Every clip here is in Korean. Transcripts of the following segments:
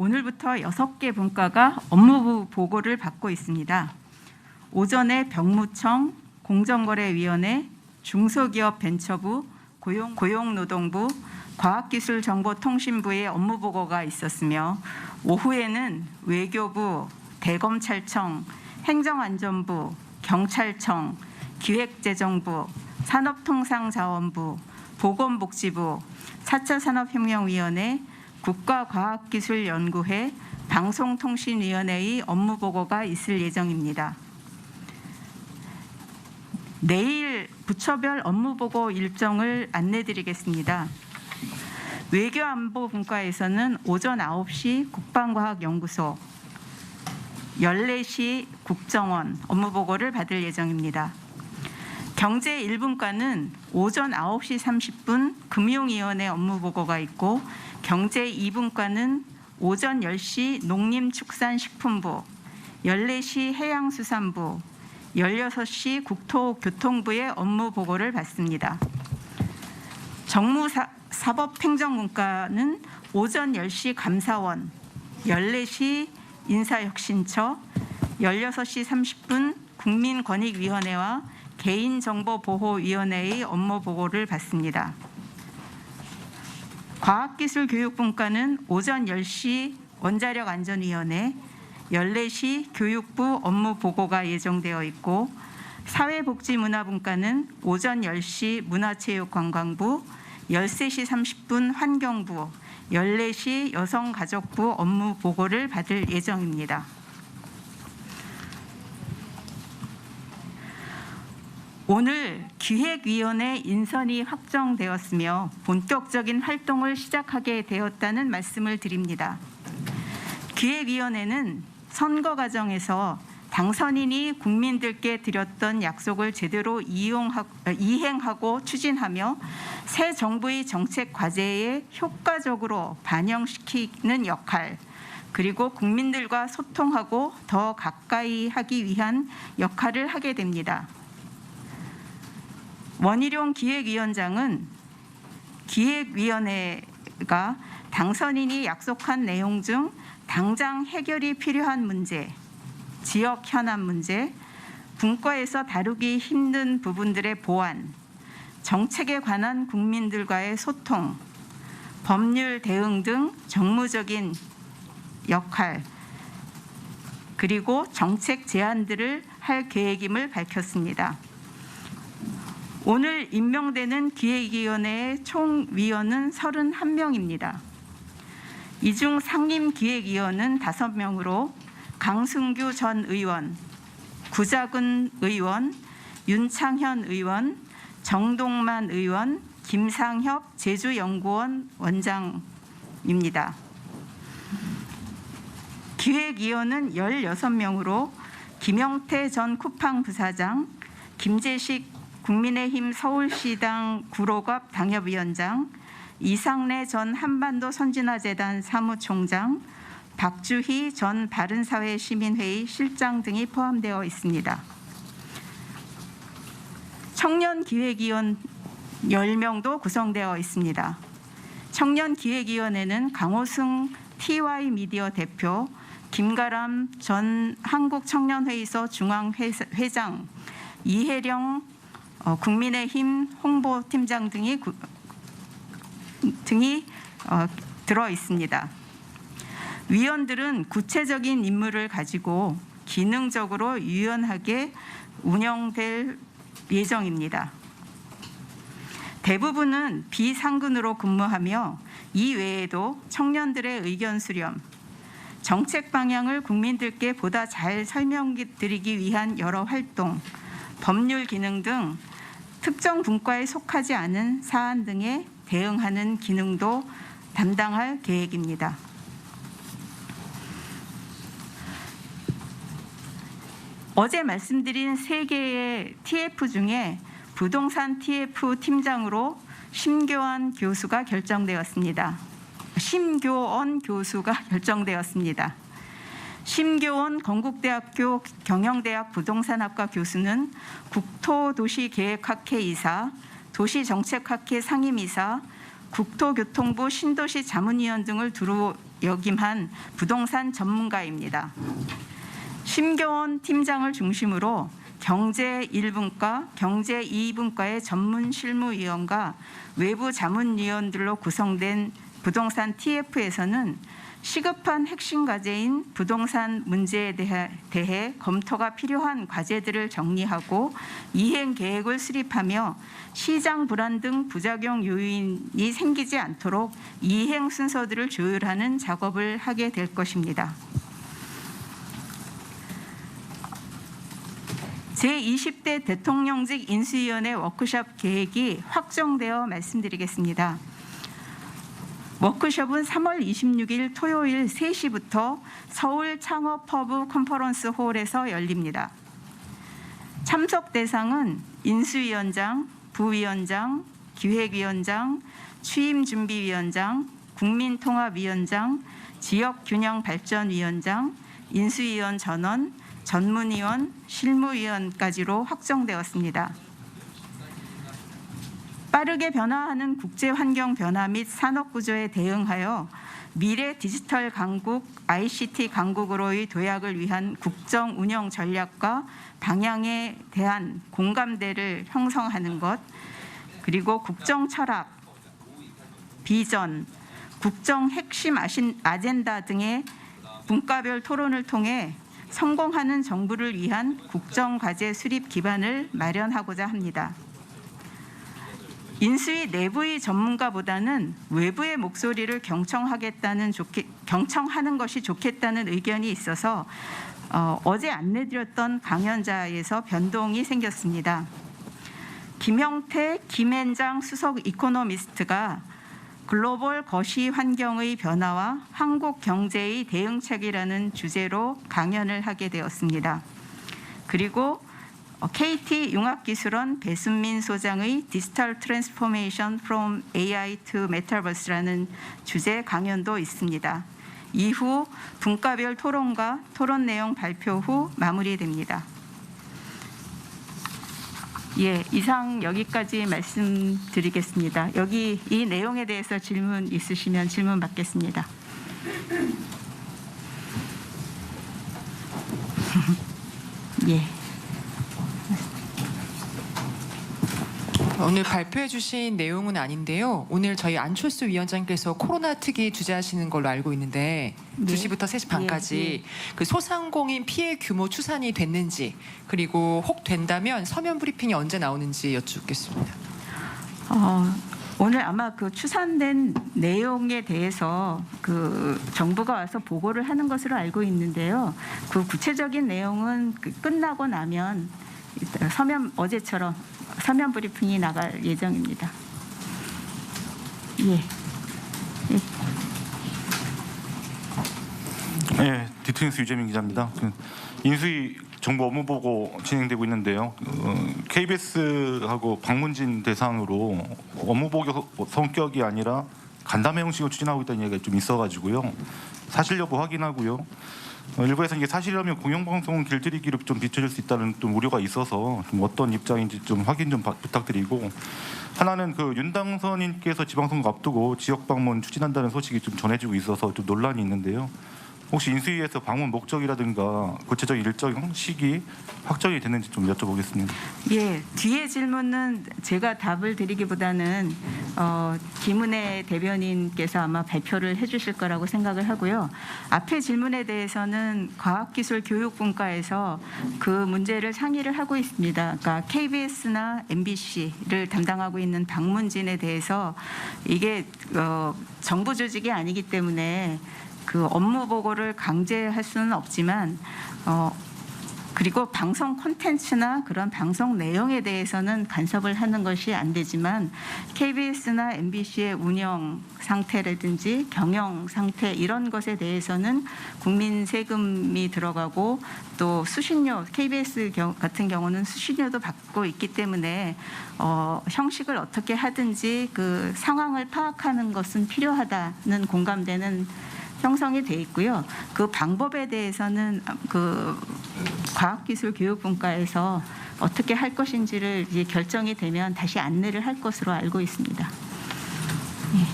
오늘부터 6개 분과가 업무 보고를 받고 있습니다. 오전에 병무청, 공정거래위원회, 중소기업벤처부, 고용, 고용노동부, 과학기술정보통신부의 업무 보고가 있었으며 오후에는 외교부, 대검찰청, 행정안전부, 경찰청, 기획재정부, 산업통상자원부, 보건복지부, 4차 산업혁명위원회, 국가과학기술연구회, 방송통신위원회의 업무 보고가 있을 예정입니다. 내일 부처별 업무 보고 일정을 안내드리겠습니다. 외교안보분과에서는 오전 9시 국방과학연구소, 14시 국정원 업무 보고를 받을 예정입니다. 경제 1분과는 오전 9시 30분 금융위원회 업무 보고가 있고 경제 2분과는 오전 10시 농림축산식품부, 14시 해양수산부, 16시 국토교통부의 업무 보고를 받습니다. 정무사법행정분과는 오전 10시 감사원, 14시 인사혁신처, 16시 30분 국민권익위원회와 개인정보보호위원회의 업무 보고를 받습니다. 과학기술교육분과는 오전 10시 원자력 안전위원회, 14시 교육부 업무 보고가 예정되어 있고 사회복지문화분과는 오전 10시 문화체육관광부, 13시 30분 환경부, 14시 여성가족부 업무 보고를 받을 예정입니다. 오늘 기획위원회 인선이 확정되었으며 본격적인 활동을 시작하게 되었다는 말씀을 드립니다. 기획위원회는 선거 과정에서 당선인이 국민들께 드렸던 약속을 제대로 이용하, 이행하고 추진하며 새 정부의 정책 과제에 효과적으로 반영시키는 역할 그리고 국민들과 소통하고 더 가까이 하기 위한 역할을 하게 됩니다. 원희룡 기획위원장은 기획위원회가 당선인이 약속한 내용 중 당장 해결이 필요한 문제, 지역 현안 문제, 분과에서 다루기 힘든 부분들의 보완, 정책에 관한 국민들과의 소통, 법률 대응 등 정무적인 역할, 그리고 정책 제안들을 할 계획임을 밝혔습니다. 오늘 임명되는 기획위원회의 총위원은 31명입니다. 이 중 상임기획위원은 5명으로 강승규 전 의원, 구자근 의원, 윤창현 의원, 정동만 의원, 김상협 제주연구원 원장입니다. 기획위원은 16명으로 김영태 전 쿠팡 부사장, 김재식 국민의힘 서울시당 구로갑 당협위원장, 이상래 전 한반도 선진화재단 사무총장, 박주희 전 바른사회 시민회의 실장 등이 포함되어 있습니다. 청년기획위원 10명도 구성되어 있습니다. 청년기획위원회는 강호승 TY 미디어 대표, 김가람 전 한국청년회의소 중앙회장, 이혜령 어, 국민의힘 홍보팀장 등이 구, 등이 어, 들어 있습니다. 위원들은 구체적인 임무를 가지고 기능적으로 유연하게 운영될 예정입니다. 대부분은 비상근으로 근무하며 이 외에도 청년들의 의견 수렴, 정책 방향을 국민들께 보다 잘 설명드리기 위한 여러 활동, 법률 기능 등 특정 분과에 속하지 않은 사안 등에 대응하는 기능도 담당할 계획입니다. 어제 말씀드린 세 개의 TF 중에 부동산 TF 팀장으로 심교원 교수가 결정되었습니다. 심교원 교수가 결정되었습니다. 심교원 건국대학교 경영대학 부동산학과 교수는 국토도시계획학회 이사, 도시정책학회 상임이사, 국토교통부 신도시 자문위원 등을 두루 역임한 부동산 전문가입니다. 심교원 팀장을 중심으로 경제 1분과 경제 2분과의 전문 실무위원과 외부 자문위원들로 구성된 부동산 TF에서는 시급한 핵심 과제인 부동산 문제에 대해, 대해 검토가 필요한 과제들을 정리하고 이행 계획을 수립하며 시장 불안 등 부작용 요인이 생기지 않도록 이행 순서들을 조율하는 작업을 하게 될 것입니다. 제20대 대통령직 인수위원회 워크숍 계획이 확정되어 말씀드리겠습니다. 워크숍은 3월 26일 토요일 3시부터 서울 창업허브 컨퍼런스 홀에서 열립니다. 참석 대상은 인수위원장, 부위원장, 기획위원장, 취임준비위원장, 국민통합위원장, 지역균형발전위원장, 인수위원 전원, 전문위원, 실무위원까지로 확정되었습니다. 빠르게 변화하는 국제 환경 변화 및 산업 구조에 대응하여 미래 디지털 강국, ICT 강국으로의 도약을 위한 국정 운영 전략과 방향에 대한 공감대를 형성하는 것, 그리고 국정 철학, 비전, 국정 핵심 아젠다 등의 분과별 토론을 통해 성공하는 정부를 위한 국정 과제 수립 기반을 마련하고자 합니다. 인수위 내부의 전문가보다는 외부의 목소리를 경청하겠다는 좋게, 경청하는 것이 좋겠다는 의견이 있어서 어, 어제 안내드렸던 강연자에서 변동이 생겼습니다. 김영태, 김앤장 수석 이코노미스트가 글로벌 거시 환경의 변화와 한국 경제의 대응책이라는 주제로 강연을 하게 되었습니다. 그리고 KT 융합기술원 배순민 소장의 디지털 트랜스포메이션 from AI to Metaverse라는 주제 강연도 있습니다. 이후 분과별 토론과 토론 내용 발표 후 마무리됩니다. 예, 이상 여기까지 말씀드리겠습니다. 여기 이 내용에 대해서 질문 있으시면 질문 받겠습니다. 예. 오늘 발표해 주신 내용은 아닌데요. 오늘 저희 안철수 위원장께서 코로나 특위 주재하시는 걸로 알고 있는데 네. 2시부터 3시 반까지 예, 그 소상공인 피해 규모 추산이 됐는지 그리고 혹 된다면 서면 브리핑이 언제 나오는지 여쭙겠습니다. 어, 오늘 아마 그 추산된 내용에 대해서 그 정부가 와서 보고를 하는 것으로 알고 있는데요. 그 구체적인 내용은 그 끝나고 나면 서면 어제처럼 서면 브리핑이 나갈 예정입니다. 예. 네, 디트윈스 유재민 기자입니다. 그 인수위 정부 업무 보고 진행되고 있는데요. 어, KBS하고 방문진 대상으로 업무 보고 성격이 아니라 간담회 형식으로 추진하고 있다는 얘기가 좀 있어가지고요. 사실 여부 확인하고요. 어, 일부에서 이게 사실이라면 공영방송 길들이기로 좀 비춰질 수 있다는 좀 우려가 있어서 좀 어떤 입장인지 좀 확인 좀 바- 부탁드리고 하나는 그 윤당선인께서 지방선거 앞두고 지역 방문 추진한다는 소식이 좀 전해지고 있어서 좀 논란이 있는데요. 혹시 인수위에서 방문 목적이라든가 구체적인 일정 시기 확정이 됐는지 좀 여쭤보겠습니다. 예, 뒤에 질문은 제가 답을 드리기보다는 어, 김은혜 대변인께서 아마 발표를 해주실 거라고 생각을 하고요. 앞에 질문에 대해서는 과학기술교육분과에서 그 문제를 상의를 하고 있습니다. 그러니까 KBS나 MBC를 담당하고 있는 방문진에 대해서 이게 어, 정부 조직이 아니기 때문에 그 업무 보고를 강제할 수는 없지만 어, 그리고 방송 콘텐츠나 그런 방송 내용에 대해서는 간섭을 하는 것이 안 되지만 KBS나 MBC의 운영 상태라든지 경영 상태 이런 것에 대해서는 국민 세금이 들어가고 또 수신료 KBS 경- 같은 경우는 수신료도 받고 있기 때문에 어, 형식을 어떻게 하든지 그 상황을 파악하는 것은 필요하다는 공감대는 형성이 돼 있고요. 그 방법에 대해서는 그 과학기술교육분과에서 어떻게 할 것인지를 이제 결정이 되면 다시 안내를 할 것으로 알고 있습니다. 예.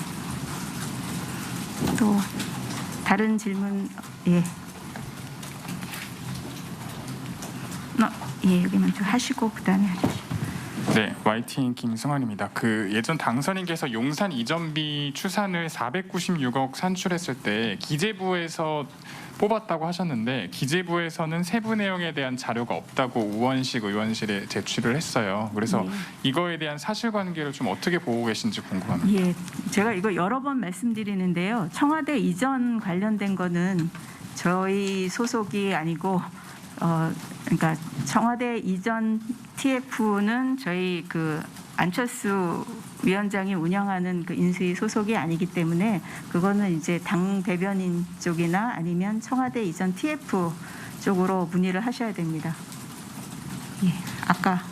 또 다른 질문 예. 어, 예, 여기 먼저 하시고 그다음에. 네, YTN 김승환입니다. 그 예전 당선인께서 용산 이전비 추산을 496억 산출했을 때 기재부에서 뽑았다고 하셨는데 기재부에서는 세부 내용에 대한 자료가 없다고 우원식 의원실에 제출을 했어요. 그래서 네. 이거에 대한 사실관계를 좀 어떻게 보고 계신지 궁금합니다. 예, 제가 이거 여러 번 말씀드리는데요. 청와대 이전 관련된 거는 저희 소속이 아니고 어 그러니까 청와대 이전 TF는 저희 그 안철수 위원장이 운영하는 그 인수위 소속이 아니기 때문에 그거는 이제 당 대변인 쪽이나 아니면 청와대 이전 TF 쪽으로 문의를 하셔야 됩니다. 예, 아까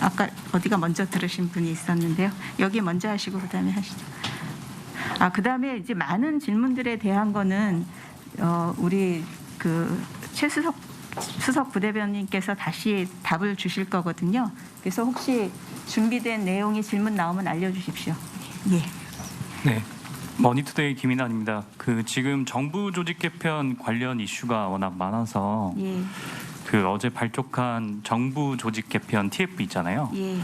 아까 어디가 먼저 들으신 분이 있었는데요. 여기 먼저 하시고 그다음에 하시죠. 아 그다음에 이제 많은 질문들에 대한 거는 어, 우리 그 최수석 수석 부대변인께서 다시 답을 주실 거거든요. 그래서 혹시 준비된 내용이 질문 나오면 알려주십시오. 예. 네. 머니투데이 김인환입니다. 그 지금 정부 조직 개편 관련 이슈가 워낙 많아서 예. 그 어제 발족한 정부 조직 개편 TF 있잖아요. 예.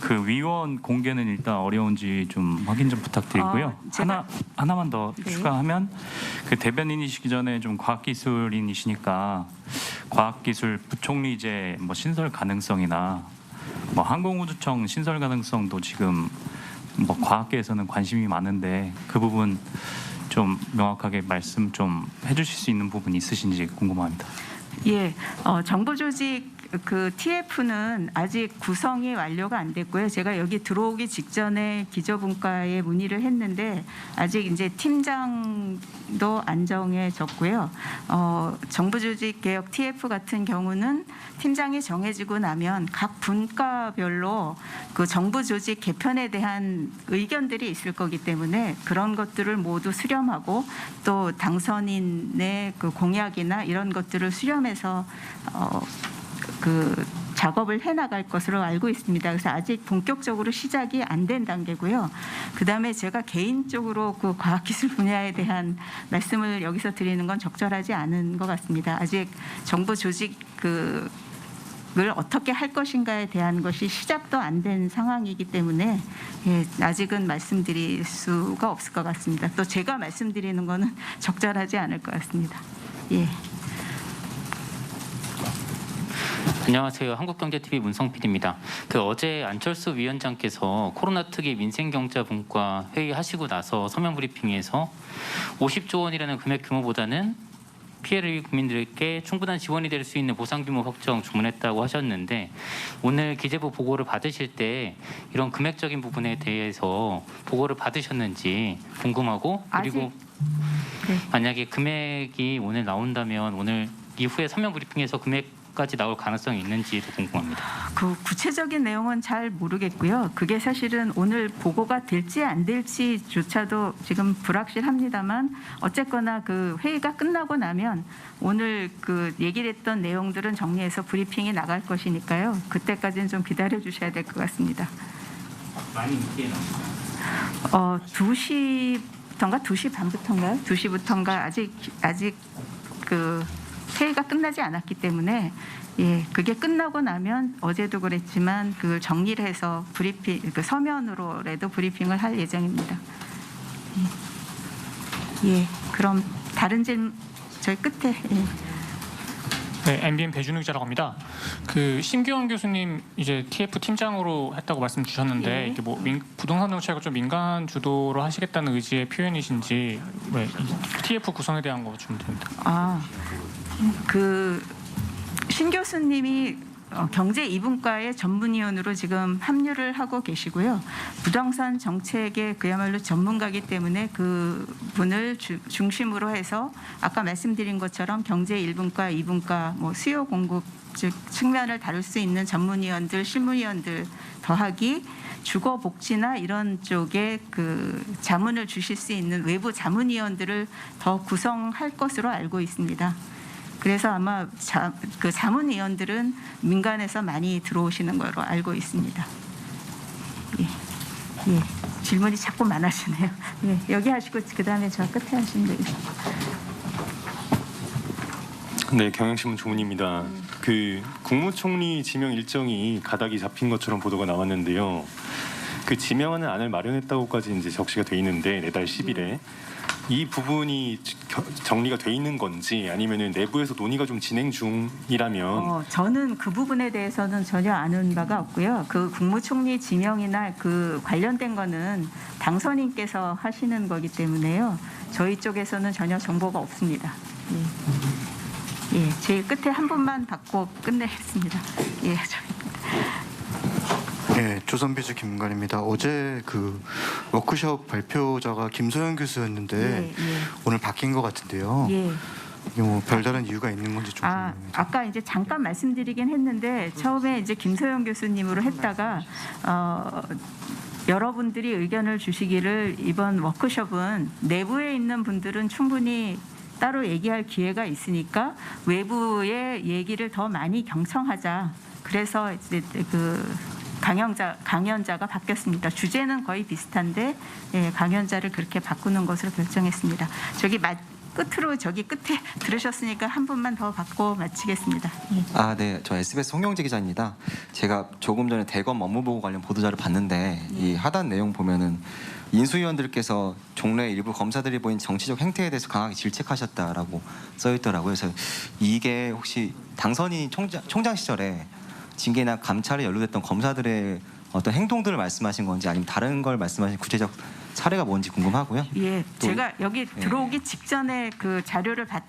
그 위원 공개는 일단 어려운지 좀 확인 좀 부탁드리고요. 어, 제가- 하나 하나만 더 네. 추가하면 그 대변인이시기 전에 좀 과학기술인이시니까 과학기술 부총리제 뭐 신설 가능성이나 뭐 항공우주청 신설 가능성도 지금 뭐 과학계에서는 관심이 많은데 그 부분 좀 명확하게 말씀 좀 해주실 수 있는 부분 있으신지 궁금합니다. 예, 어, 정부 조직 그 TF는 아직 구성이 완료가 안 됐고요. 제가 여기 들어오기 직전에 기저분과에 문의를 했는데 아직 이제 팀장도 안 정해졌고요. 어, 정부 조직 개혁 TF 같은 경우는 팀장이 정해지고 나면 각 분과별로 그 정부 조직 개편에 대한 의견들이 있을 거기 때문에 그런 것들을 모두 수렴하고 또 당선인의 그 공약이나 이런 것들을 수렴해서 어, 그 작업을 해 나갈 것으로 알고 있습니다. 그래서 아직 본격적으로 시작이 안 된 단계고요. 그 다음에 제가 개인적으로 그 과학기술 분야에 대한 말씀을 여기서 드리는 건 적절하지 않은 것 같습니다. 아직 정부 조직 그 을 어떻게 할 것인가에 대한 것이 시작도 안 된 상황이기 때문에 예, 아직은 말씀드릴 수가 없을 것 같습니다. 또 제가 말씀드리는 거는 적절하지 않을 것 같습니다. 예. 안녕하세요. 한국경제TV 문성필입니다. 그 어제 안철수 위원장께서 코로나 특위 민생경제분과 회의하시고 나서 서면 브리핑에서 50조 원이라는 금액 규모보다는 피해를 입은 국민들께 충분한 지원이 될 수 있는 보상 규모 확정 주문했다고 하셨는데 오늘 기재부 보고를 받으실 때 이런 금액적인 부분에 대해서 보고를 받으셨는지 궁금하고 그리고 네. 만약에 금액이 오늘 나온다면 오늘 이후에 서면 브리핑에서 금액 까지 나올 가능성이 있는지도 궁금합니다. 그 구체적인 내용은 잘 모르겠고요. 그게 사실은 오늘 보고가 될지 안 될지조차도 지금 불확실합니다만 어쨌거나 그 회의가 끝나고 나면 오늘 그 얘기했던 내용들은 정리해서 브리핑이 나갈 것이니까요. 그때까지는 좀 기다려 주셔야 될 것 같습니다. 많이 늦게 나옵니다. 어, 2시부터인가 2시 반부터인가요? 2시부터인가 아직 아직 그 회의가 끝나지 않았기 때문에 예, 그게 끝나고 나면 어제도 그랬지만 그 정리를 해서 브리핑 그 서면으로라도 브리핑을 할 예정입니다. 예, 예 그럼 다른 질문 저희 끝에 예. 네, MBN 배준우 기자라고 합니다. 그 심규원 교수님 이제 TF 팀장으로 했다고 말씀 주셨는데 예. 이게 뭐 민- 부동산 정책을 좀 민간 주도로 하시겠다는 의지의 표현이신지 네, 이 TF 구성에 대한 거좀 됩니다. 아, 그 신 교수님이 어, 경제 이분과의 전문위원으로 지금 합류를 하고 계시고요. 부동산 정책의 그야말로 전문가기 때문에 그 분을 주- 중심으로 해서 아까 말씀드린 것처럼 경제 1분과 2분과 뭐 수요 공급 즉 측면을 다룰 수 있는 전문위원들, 실무위원들 더하기 주거 복지나 이런 쪽에 그 자문을 주실 수 있는 외부 자문위원들을 더 구성할 것으로 알고 있습니다. 그래서 아마 자, 그 자문위원들은 민간에서 많이 들어오시는 거로 알고 있습니다. 예, 예. 질문이 자꾸 많아지네요. 예, 여기 하시고 그 다음에 저 끝에 하시면 되겠습니다. 네, 경향신문 조문입니다. 그 국무총리 지명 일정이 가닥이 잡힌 것처럼 보도가 나왔는데요. 그 지명하는 안을 마련했다고까지 이제 적시가 돼 있는데 내달 10일에 이 부분이 겨- 정리가 돼 있는 건지 아니면은 내부에서 논의가 좀 진행 중이라면 어, 저는 그 부분에 대해서는 전혀 아는 바가 없고요. 그 국무총리 지명이나 그 관련된 거는 당선인께서 하시는 거기 때문에요. 저희 쪽에서는 전혀 정보가 없습니다. 예, 예 제일 끝에 한 분만 받고 끝내겠습니다. 예, 저희. 네, 조선비즈 김관입니다. 어제 그 워크숍 발표자가 김소영 교수였는데 예, 예. 오늘 바뀐 것 같은데요. 예. 이게 뭐 별다른 이유가 있는 건지 좀 아, 궁금합니다. 아까 이제 잠깐 말씀드리긴 했는데 처음에 이제 김소영 교수님으로 했다가 어, 여러분들이 의견을 주시기를 이번 워크숍은 내부에 있는 분들은 충분히 따로 얘기할 기회가 있으니까 외부의 얘기를 더 많이 경청하자. 그래서 이제 그 강연자 강연자가 바뀌었습니다. 주제는 거의 비슷한데 예, 강연자를 그렇게 바꾸는 것으로 결정했습니다. 저기 마, 끝으로 저기 끝에 들으셨으니까 한 분만 더 받고 마치겠습니다. 예. 아, 네. 저 SBS 송영재 기자입니다. 제가 조금 전에 대검 업무보고 관련 보도자를 봤는데 이 하단 내용 보면은 인수위원들께서 종래 일부 검사들이 보인 정치적 행태에 대해서 강하게 질책하셨다라고 써 있더라고요. 그래서 이게 혹시 당선인 총장, 총장 시절에 징계나 감찰에 연루됐던 검사들의 어떤 행동들을 말씀하신 건지 아니면 다른 걸 말씀하신 구체적 사례가 뭔지 궁금하고요. 예, 또- 제가 여기 예. 들어오기 직전에 그 자료를 받,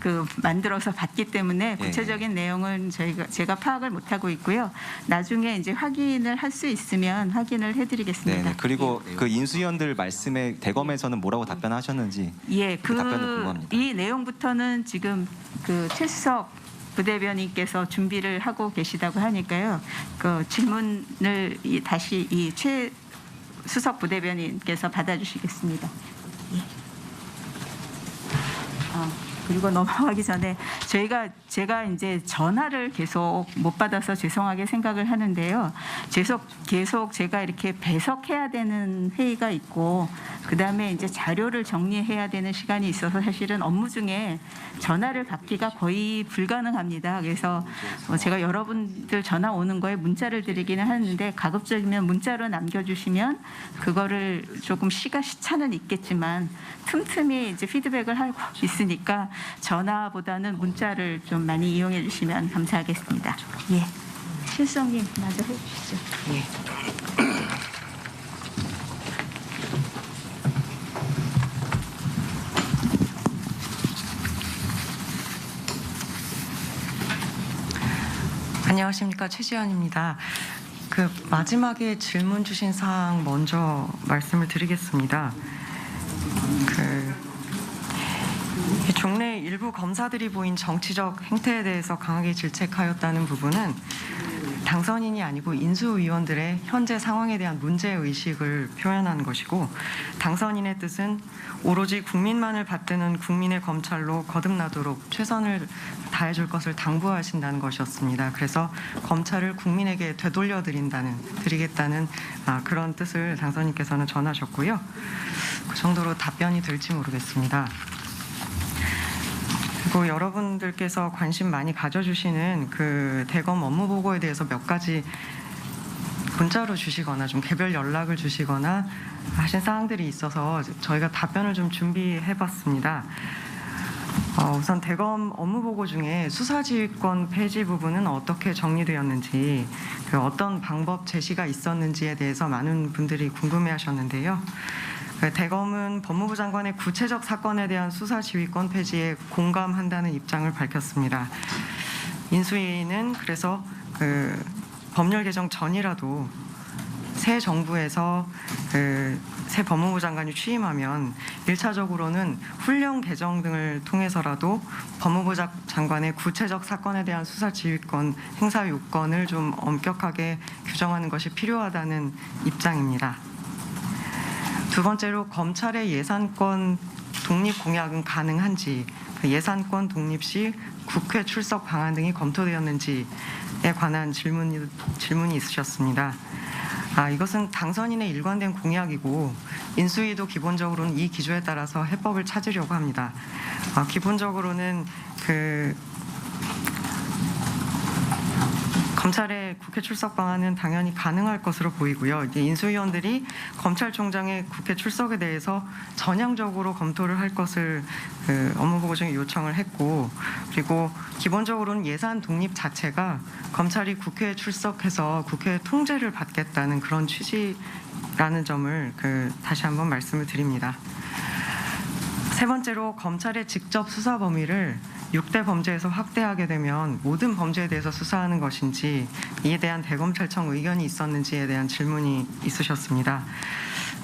그 만들어서 봤기 때문에 예, 구체적인 내용은 저희가 제가 파악을 못 하고 있고요. 나중에 이제 확인을 할 수 있으면 확인을 해드리겠습니다. 네. 그리고 그 인수위원들 말씀에 대검에서는 뭐라고 답변하셨는지 예, 그 답변도 그 궁금합니다. 이 내용부터는 지금 그 최수석 부대변인께서 준비를 하고 계시다고 하니까요. 그 질문을 이- 다시 이 최 수석 부대변인께서 받아주시겠습니다. 예. 아, 그리고 넘어가기 전에 저희가 제가 이제 전화를 계속 못 받아서 죄송하게 생각을 하는데요. 계속 계속 제가 이렇게 배석해야 되는 회의가 있고 그다음에 이제 자료를 정리해야 되는 시간이 있어서 사실은 업무 중에 전화를 받기가 거의 불가능합니다. 그래서 뭐 제가 여러분들 전화 오는 거에 문자를 드리기는 하는데 가급적이면 문자로 남겨주시면 그거를 조금 시가 시차는 있겠지만 틈틈이 이제 피드백을 하고 있으니까 전화보다는 문자를 좀 많이 이용해 주시면 감사하겠습니다. 예. 실성님 먼저 해주시죠. 예. 안녕하십니까 최지연입니다. 그 마지막에 질문 주신 사항 먼저 말씀을 드리겠습니다. 그 이 종래 일부 검사들이 보인 정치적 행태에 대해서 강하게 질책하였다는 부분은 당선인이 아니고 인수위원들의 현재 상황에 대한 문제 의식을 표현한 것이고 당선인의 뜻은 오로지 국민만을 받드는 국민의 검찰로 거듭나도록 최선을 다해줄 것을 당부하신다는 것이었습니다. 그래서 검찰을 국민에게 되돌려 드린다는 드리겠다는 아, 그런 뜻을 당선인께서는 전하셨고요. 그 정도로 답변이 될지 모르겠습니다. 그리고 여러분들께서 관심 많이 가져주시는 그 대검 업무 보고에 대해서 몇 가지 문자로 주시거나 좀 개별 연락을 주시거나 하신 사항들이 있어서 저희가 답변을 좀 준비해봤습니다. 어, 우선 대검 업무 보고 중에 수사지휘권 폐지 부분은 어떻게 정리되었는지 그 어떤 방법 제시가 있었는지에 대해서 많은 분들이 궁금해하셨는데요. 그 대검은 법무부 장관의 구체적 사건에 대한 수사 지휘권 폐지에 공감한다는 입장을 밝혔습니다. 인수위는 그래서 그 법률 개정 전이라도 새 정부에서 그 새 법무부 장관이 취임하면 일차적으로는 훈령 개정 등을 통해서라도 법무부 자- 장관의 구체적 사건에 대한 수사 지휘권 행사 요건을 좀 엄격하게 규정하는 것이 필요하다는 입장입니다. 두 번째로 검찰의 예산권 독립 공약은 가능한지 그 예산권 독립 시 국회 출석 방안 등이 검토되었는지에 관한 질문이, 질문이 있으셨습니다. 아, 이것은 당선인의 일관된 공약이고 인수위도 기본적으로는 이 기조에 따라서 해법을 찾으려고 합니다. 아, 기본적으로는 그 검찰의 국회 출석 방안은 당연히 가능할 것으로 보이고요. 이제 인수위원들이 검찰총장의 국회 출석에 대해서 전향적으로 검토를 할 것을 그 업무 보고 중에 요청을 했고 그리고 기본적으로는 예산 독립 자체가 검찰이 국회에 출석해서 국회 통제를 받겠다는 그런 취지라는 점을 그 다시 한번 말씀을 드립니다. 세 번째로 검찰의 직접 수사 범위를 6대 범죄에서 확대하게 되면 모든 범죄에 대해서 수사하는 것인지 이에 대한 대검찰청 의견이 있었는지에 대한 질문이 있으셨습니다.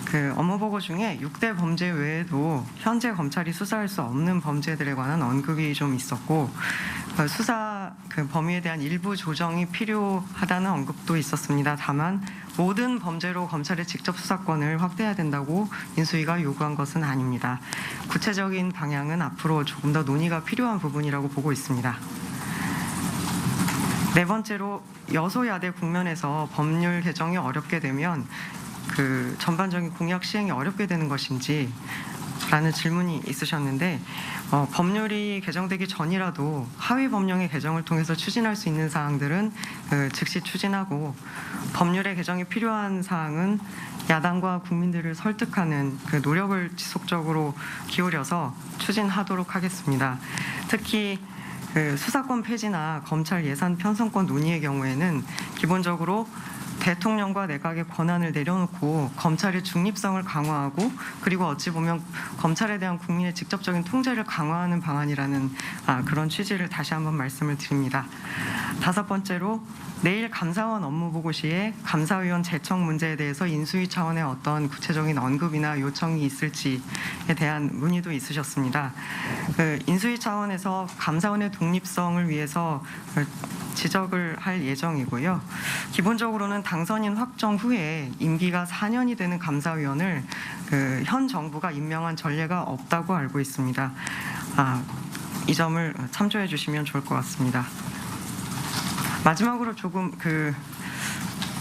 그 업무 보고 중에 6대 범죄 외에도 현재 검찰이 수사할 수 없는 범죄들에 관한 언급이 좀 있었고 그 수사 그 범위에 대한 일부 조정이 필요하다는 언급도 있었습니다. 다만 모든 범죄로 검찰의 직접 수사권을 확대해야 된다고 인수위가 요구한 것은 아닙니다. 구체적인 방향은 앞으로 조금 더 논의가 필요한 부분이라고 보고 있습니다. 네 번째로 여소야대 국면에서 법률 개정이 어렵게 되면 그 전반적인 공약 시행이 어렵게 되는 것인지 라는 질문이 있으셨는데 어, 법률이 개정되기 전이라도 하위 법령의 개정을 통해서 추진할 수 있는 사항들은 그 즉시 추진하고 법률의 개정이 필요한 사항은 야당과 국민들을 설득하는 그 노력을 지속적으로 기울여서 추진하도록 하겠습니다. 특히 그 수사권 폐지나 검찰 예산 편성권 논의의 경우에는 기본적으로 대통령과 내각의 권한을 내려놓고 검찰의 중립성을 강화하고 그리고 어찌 보면 검찰에 대한 국민의 직접적인 통제를 강화하는 방안이라는 아, 그런 취지를 다시 한번 말씀을 드립니다. 다섯 번째로 내일 감사원 업무 보고 시에 감사위원 제청 문제에 대해서 인수위 차원의 어떤 구체적인 언급이나 요청이 있을지에 대한 문의도 있으셨습니다. 그 인수위 차원에서 감사원의 독립성을 위해서 그 지적을 할 예정이고요. 기본적으로는 당선인 확정 후에 임기가 4년이 되는 감사위원을 그 현 정부가 임명한 전례가 없다고 알고 있습니다. 아, 이 점을 참조해 주시면 좋을 것 같습니다. 마지막으로 조금 그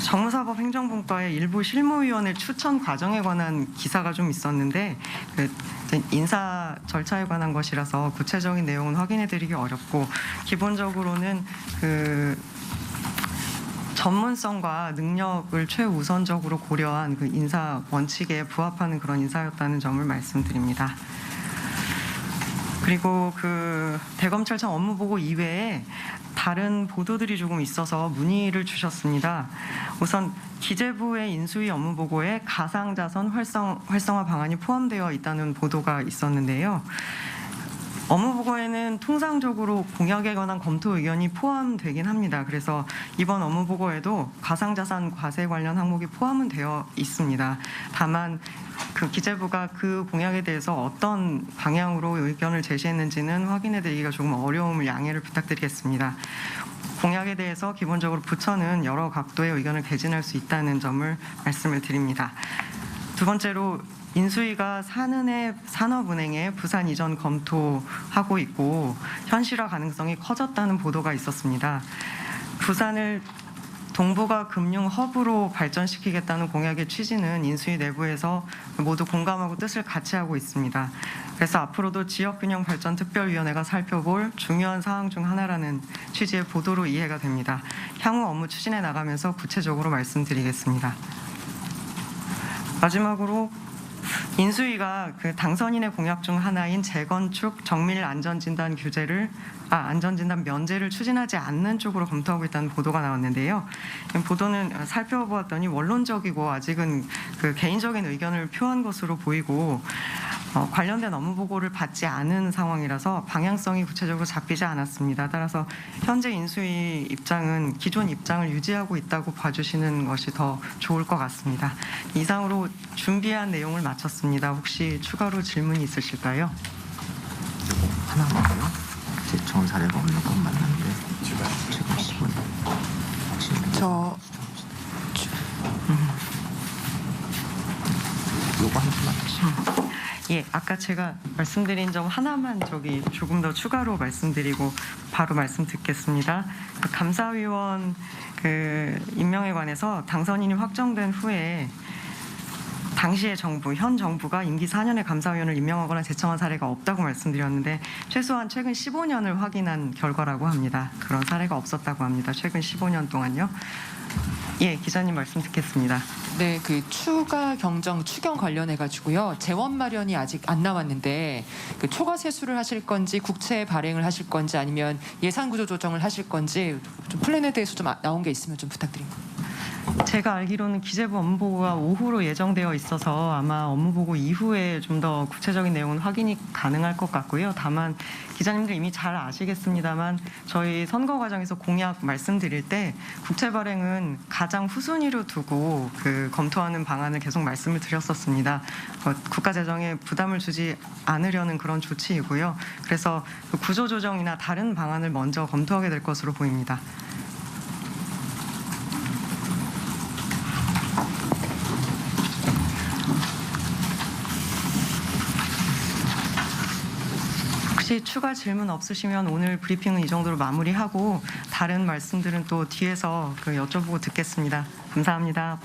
정무사법 행정분과의 일부 실무위원회 추천 과정에 관한 기사가 좀 있었는데 그 인사 절차에 관한 것이라서 구체적인 내용은 확인해 드리기 어렵고 기본적으로는 그 전문성과 능력을 최우선적으로 고려한 그 인사 원칙에 부합하는 그런 인사였다는 점을 말씀드립니다. 그리고 그 대검찰청 업무 보고 이외에 다른 보도들이 조금 있어서 문의를 주셨습니다. 우선 기재부의 인수위 업무 보고에 가상자선 활성, 활성화 방안이 포함되어 있다는 보도가 있었는데요. 업무 보고에는 통상적으로 공약에 관한 검토 의견이 포함되긴 합니다. 그래서 이번 업무 보고에도 가상자산 과세 관련 항목이 포함은 되어 있습니다. 다만 그 기재부가 그 공약에 대해서 어떤 방향으로 의견을 제시했는지는 확인해드리기가 조금 어려움을 양해를 부탁드리겠습니다. 공약에 대해서 기본적으로 부처는 여러 각도의 의견을 개진할 수 있다는 점을 말씀을 드립니다. 두 번째로 인수위가 산은의 산업은행에 부산 이전 검토하고 있고 현실화 가능성이 커졌다는 보도가 있었습니다. 부산을 동북아 금융 허브로 발전시키겠다는 공약의 취지는 인수위 내부에서 모두 공감하고 뜻을 같이 하고 있습니다. 그래서 앞으로도 지역균형 발전 특별위원회가 살펴볼 중요한 사항 중 하나라는 취지의 보도로 이해가 됩니다. 향후 업무 추진해 나가면서 구체적으로 말씀드리겠습니다. 마지막으로 인수위가 그 당선인의 공약 중 하나인 재건축 정밀 안전진단 규제를 아 안전진단 면제를 추진하지 않는 쪽으로 검토하고 있다는 보도가 나왔는데요. 이 보도는 살펴보았더니 원론적이고 아직은 그 개인적인 의견을 표한 것으로 보이고 어, 관련된 업무 보고를 받지 않은 상황이라서 방향성이 구체적으로 잡히지 않았습니다. 따라서 현재 인수위 입장은 기존 입장을 유지하고 있다고 봐주시는 것이 더 좋을 것 같습니다. 이상으로 준비한 내용을 마쳤습니다. 혹시 추가로 질문이 있으실까요? 하나만요. 제청 사례가 없는 건 맞는데 지금 10분. 저 요거 한 분만 예, 아까 제가 말씀드린 점 하나만 저기 조금 더 추가로 말씀드리고 바로 말씀 듣겠습니다. 그 감사위원 그 임명에 관해서 당선인이 확정된 후에 당시의 정부, 현 정부가 임기 4년의 감사위원을 임명하거나 제청한 사례가 없다고 말씀드렸는데 최소한 최근 15년을 확인한 결과라고 합니다. 그런 사례가 없었다고 합니다. 최근 15년 동안요. 예, 기자님 말씀 듣겠습니다. 네, 그 추가 경정 추경 관련해 가지고요. 재원 마련이 아직 안 나왔는데 그 초과 세수를 하실 건지 국채 발행을 하실 건지 아니면 예산 구조 조정을 하실 건지 좀 플랜에 대해서 좀 아- 나온 게 있으면 좀 부탁드립니다. 제가 알기로는 기재부 업무보고가 오후로 예정되어 있어서 아마 업무보고 이후에 좀 더 구체적인 내용은 확인이 가능할 것 같고요. 다만 기자님들 이미 잘 아시겠습니다만 저희 선거 과정에서 공약 말씀드릴 때 국채 발행은 가장 후순위로 두고 그 검토하는 방안을 계속 말씀을 드렸었습니다. 어, 국가 재정에 부담을 주지 않으려는 그런 조치이고요. 그래서 그 구조 조정이나 다른 방안을 먼저 검토하게 될 것으로 보입니다. 혹시 추가 질문 없으시면 오늘 브리핑은 이 정도로 마무리하고 다른 말씀들은 또 뒤에서 그 여쭤보고 듣겠습니다. 감사합니다.